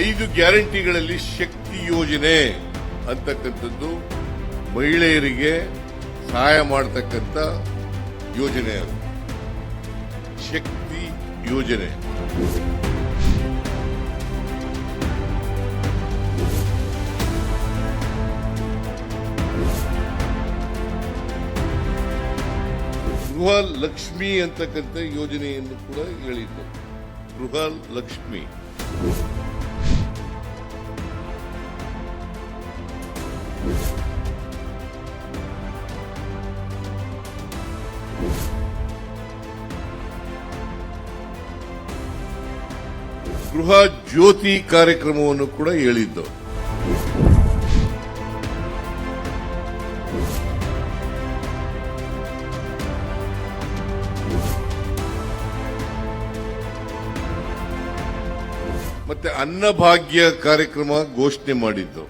ಐದು ಗ್ಯಾರಂಟಿಗಳಲ್ಲಿ ಶಕ್ತಿ ಯೋಜನೆ ಅಂತಕ್ಕಂಥದ್ದು ಮಹಿಳೆಯರಿಗೆ ಸಹಾಯ ಮಾಡತಕ್ಕಂಥ ಯೋಜನೆ ಅದು. ಶಕ್ತಿ ಯೋಜನೆ. ಗೃಹ ಲಕ್ಷ್ಮಿ ಅಂತಕ್ಕಂಥ ಯೋಜನೆಯನ್ನು ಕೂಡ ಹೇಳಿದ್ದು. ಗೃಹ ಲಕ್ಷ್ಮಿ ಗೃಹ ಜ್ಯೋತಿ ಕಾರ್ಯಕ್ರಮವನ್ನು ಕೂಡ ಹೇಳಿದ್ದು. ಮತ್ತೆ ಅನ್ನಭಾಗ್ಯ ಕಾರ್ಯಕ್ರಮ ಘೋಷಣೆ ಮಾಡಿದ್ದು.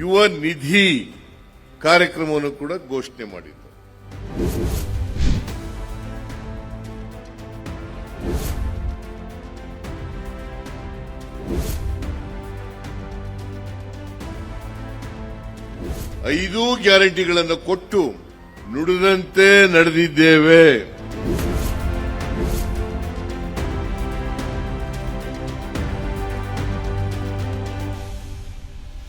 ಯುವ ನಿಧಿ ಕಾರ್ಯಕ್ರಮವನ್ನು ಕೂಡ ಘೋಷಣೆ ಮಾಡಿದ್ದರು ಐದು ಗ್ಯಾರಂಟಿಗಳನ್ನು ಕೊಟ್ಟು ನುಡಿದಂತೆ ನಡೆದಿದ್ದೇವೆ.